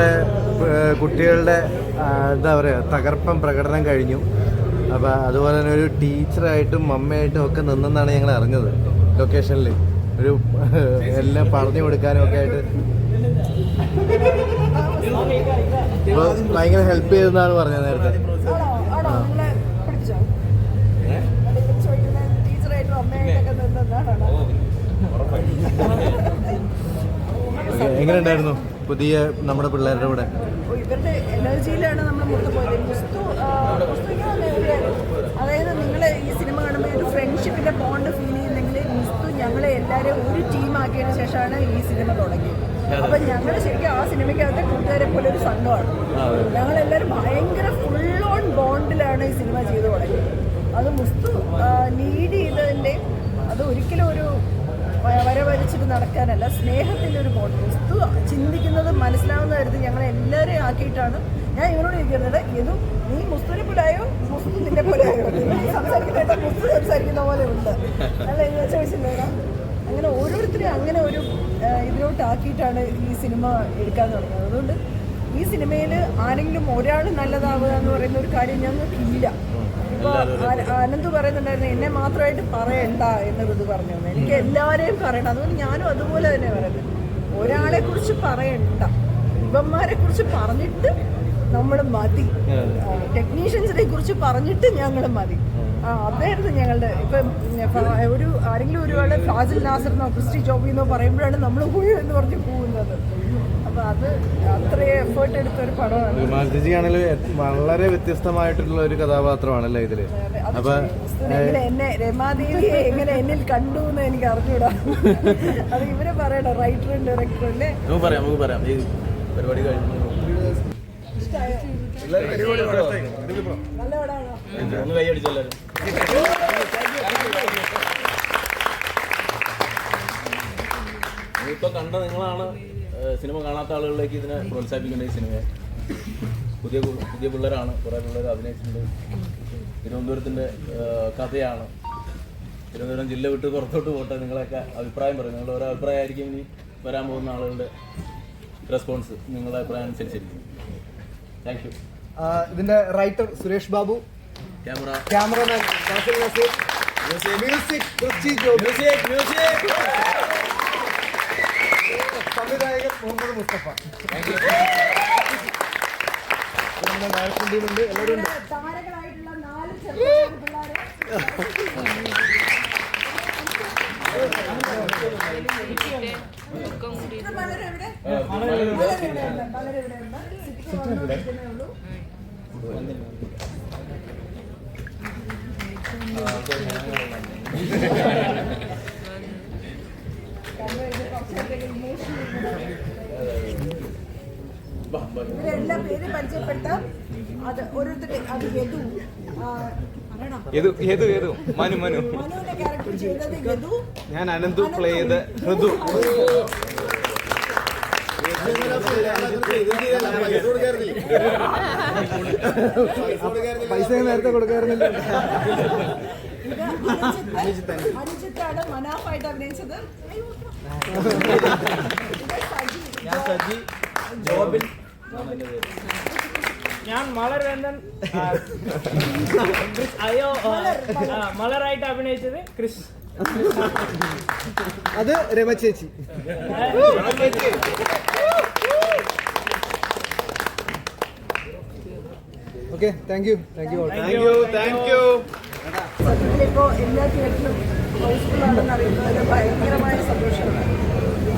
നമ്മുടെ കുട്ടികളുടെ എന്താ പറയുക തകർപ്പം പ്രകടനം കഴിഞ്ഞു. അപ്പോൾ അതുപോലെ തന്നെ ഒരു ടീച്ചറായിട്ടും മമ്മയായിട്ടും ഒക്കെ നിന്നെന്നാണ് ഞങ്ങൾ അറിഞ്ഞത് ലൊക്കേഷനിൽ. ഒരു എല്ലാം പറഞ്ഞു കൊടുക്കാനും ഒക്കെ ആയിട്ട്. അപ്പോൾ ഭയങ്കര ഹെൽപ്പ് ചെയ്തെന്നാണ് പറഞ്ഞത് നേരത്തെ. എങ്ങനെ ഉണ്ടായിരുന്നു? പുതിയ നമ്മുടെ പിള്ളേരുടെ കൂടെ. ഇവരുടെ എനർജിയിലാണ് നമ്മൾ മൊത്തം പോയത്. ഒരു- അതായത് നിങ്ങൾ ഈ സിനിമ കാണുമ്പോൾ ഒരു ഫ്രണ്ട്ഷിപ്പിന്റെ ബോണ്ട് ഫീൽ ചെയ്യുന്നെങ്കിൽ മുസ്തു ഞങ്ങളെ എല്ലാവരും ഒരു ടീം ആക്കിയതിനു ശേഷമാണ് ഈ സിനിമ തുടങ്ങിയത്. അപ്പൊ ഞങ്ങൾ ശരിക്കും ആ സിനിമയ്ക്കകത്തെ കൂട്ടുകാരെ പോലെ ഒരു സംഘമാണ്. ഞങ്ങളെല്ലാവരും ഭയങ്കര ഫുൾ ഓൺ ബോണ്ടിലാണ് ഈ സിനിമ ചെയ്തു തുടങ്ങിയത്. അത് മുസ്തു ലീഡ് ചെയ്തതിന്റെ അത് ഒരിക്കലും ഒരു വ- വര വരച്ചിട്ട് നടക്കാനല്ല ഒരു ബോണ്ട് വസ്തു ചിന്തിക്കുന്നത് മനസ്സിലാവുന്ന തരത്തിൽ ഞങ്ങൾ എല്ലാവരെയും ആക്കിയിട്ടാണ് ഞാൻ ഇവരോട് ചോദിക്കുന്നത് ഏതു നീ മുസ്തുവിനെ പോലായോ മുസ്തു നിന്നെ പോലെയായോ നീ സംസാരിക്കുന്ന മുസ്തു സംസാരിക്കുന്ന പോലെ ഉണ്ട്. അല്ല എന്ന് ചോദിച്ചില്ലേടാ അങ്ങനെ ഓരോരുത്തരെയും അങ്ങനെ ഒരു ഇതിലോട്ട് ആക്കിയിട്ടാണ് ഈ സിനിമ എടുക്കാൻ തുടങ്ങുന്നത് അതുകൊണ്ട് ഈ സിനിമയിൽ ആരെങ്കിലും ഒരാൾ നല്ലതാവുക എന്ന് പറയുന്ന ഒരു കാര്യം ഞങ്ങൾക്കില്ല. ഇപ്പൊ ആ- ആനന്ദ് പറയുന്നുണ്ടായിരുന്നു എന്നെ മാത്രമായിട്ട് പറയണ്ട എന്നൊരു ഇത് പറഞ്ഞു. എനിക്ക് എല്ലാവരെയും പറയണം. അതുകൊണ്ട് ഞാനും അതുപോലെ തന്നെ പറയുന്നത്. ഒരാളെ കുറിച്ച് പറയണ്ട. ഇവന്മാരെ കുറിച്ച് പറഞ്ഞിട്ട് നമ്മൾ മതി. ടെക്നീഷ്യൻസിനെ കുറിച്ച് പറഞ്ഞിട്ട് ഞങ്ങൾ മതി. ആ അതായിരുന്നു ഞങ്ങളുടെ ഇപ്പം ഒരു ആരെങ്കിലും ഒരുപാട് ഫാസിൽ നാസറിനോ ക്രിസ്റ്റി ജോബിന്നോ പറയുമ്പോഴാണ് നമ്മൾ ഹുഴു എന്ന് പറഞ്ഞ് പോകുന്നത്. അത് അത്രയും എഫേർട്ട് എടുത്ത ഒരു പടമാണ്. മാലതിജി ആണെങ്കിലും വളരെ വ്യത്യസ്തമായിട്ടുള്ള ഒരു കഥാപാത്രമാണല്ലേ ഇതിൽ? അപ്പൊ എന്നെ രമാദേവിയെ എങ്ങനെ എന്നിൽ കണ്ടു എന്ന് എനിക്ക് അറിഞ്ഞൂടാ. അത് ഇവരെ പറയണോ റൈറ്ററും ഡയറക്ടറും അല്ലേ നമുക്ക് പറയാം നമുക്ക് പറയാം. ഈ പരിപാടി കഴിഞ്ഞു. നല്ല പടമാണോ ഒന്ന് കൈ അടിച്ചെല്ലാരും ഇപ്പൊ കണ്ട നിങ്ങളാണ്. സിനിമ കാണാത്ത ആളുകളിലേക്ക് ഇതിനെ പ്രോത്സാഹിപ്പിക്കേണ്ട ഈ സിനിമയെ. പുതിയ പുതിയ പിള്ളേരാണ് കുറേ പിള്ളേർ അഭിനയിച്ചിട്ടുണ്ട്. തിരുവനന്തപുരത്തിന്റെ കഥയാണ്. തിരുവനന്തപുരം ജില്ല വിട്ട് പുറത്തോട്ട് പോട്ടെ നിങ്ങളൊക്കെ അഭിപ്രായം പറയും. നിങ്ങളുടെ ഓരോ അഭിപ്രായമായിരിക്കും ഇനി വരാൻ പോകുന്ന ആളുകളുടെ റെസ്പോൺസ് നിങ്ങളുടെ അഭിപ്രായം അനുസരിച്ചിരിക്കും. താങ്ക് യു ഇതിന്റെ writer Suresh Babu. Camera cameraman music music Joby സംവിധായകൻ മുഹമ്മദ് മുസ്തഫ. ഡയറക്ടർ ടീമുണ്ട് എല്ലാവരും ഉണ്ട്. ഇവിടെ താരങ്ങളായിട്ടുള്ള ഇവരെല്ലാ പേര് പരിചയപ്പെടുത്താം അത് ഓരോരുത്തരുടെ അത് യദു. ഏതു ഏതു ഏതു മനു മനു. മനുവിന്റെ ക്യാരക്ടർ ചെയ്തത് യദു ഞാൻ അനന്തു പ്ലേ ചെയ്ത ഋതു. പൈസ നേരത്തെ കൊടുക്കാറുന്നില്ല അനുജിത്താണ് മനാഫായിട്ട് അഭിനയിച്ചത്. ഞാൻ സജി. ജോബിൻ. ഞാൻ മലരന്തൻ അയ്യോ മലറായിട്ട് അഭിനയിച്ചത് ക്രിസ്. അത് രമ ചേച്ചി. Okay thank you thank you all thank you thank you സത്യത്തിലിപ്പോ എല്ലാ തിയേറ്ററിലും ഹൗസ്ഫുൾ ആണെന്ന് അറിയുന്നത് ഭയങ്കരമായ സന്തോഷമാണ്.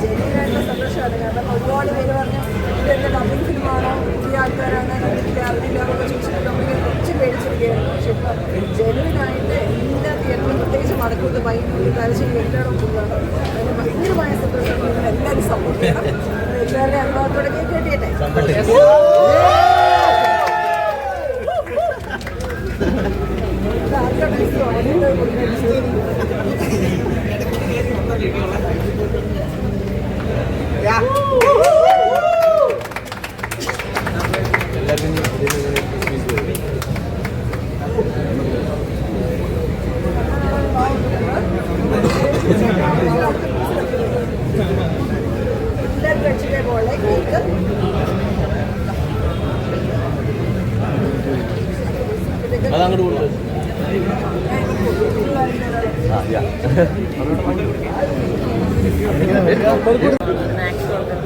ജെന്യൂനായിട്ടുള്ള സന്തോഷമാണ്. കാരണം ഒരുപാട് പേര് പറഞ്ഞു ഇതെന്റെ ഡബിംഗ് ഫിലിമാണോ? പുതിയ ആൾക്കാരാണ് അറിയില്ല എന്നൊക്കെ ചോദിച്ചിട്ട് നമ്മളെ കുറച്ച് പേടിച്ചിരിക്കുകയാണ് പക്ഷെ ഇപ്പം ജനുവിനായിട്ട് എല്ലാ തിയേറ്ററിലും പ്രത്യേകിച്ച് മടക്കൂത്ത് ഭയങ്കര തലശ്ശേരി എല്ലാവരും പോവുകയാണ്. അതിന് ഭയങ്കരമായ സന്തോഷമാണ് നിങ്ങൾ എല്ലാവരും സപ്പോർട്ട് ചെയ്യണം. എല്ലാവരുടെയും അനുഭവത്തോടെ കേട്ടിട്ടെ ആർക്കാണ്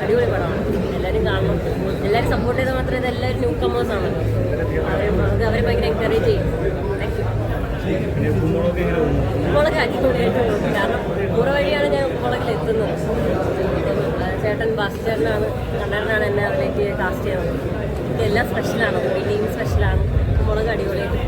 അടിപൊളി പടമാണ് എല്ലാവരും കാണണം എല്ലാവരും സപ്പോർട്ട് ചെയ്താൽ മാത്രമേ ഇത് കാരണം വഴിയാണ് ഞാൻ കുമ്പളക്കിൽ എത്തുന്നത്. ചേട്ടൻ ബാസ് ചേട്ടനാണ് എന്നെ അതിലേക്ക് കാസ്റ്റ് ചെയ്യുന്നത്. എല്ലാം സ്പെഷ്യലാണ് ടീം സ്പെഷ്യലാണ് കുമ്പളൊക്കെ അടിപൊളിയായിട്ട്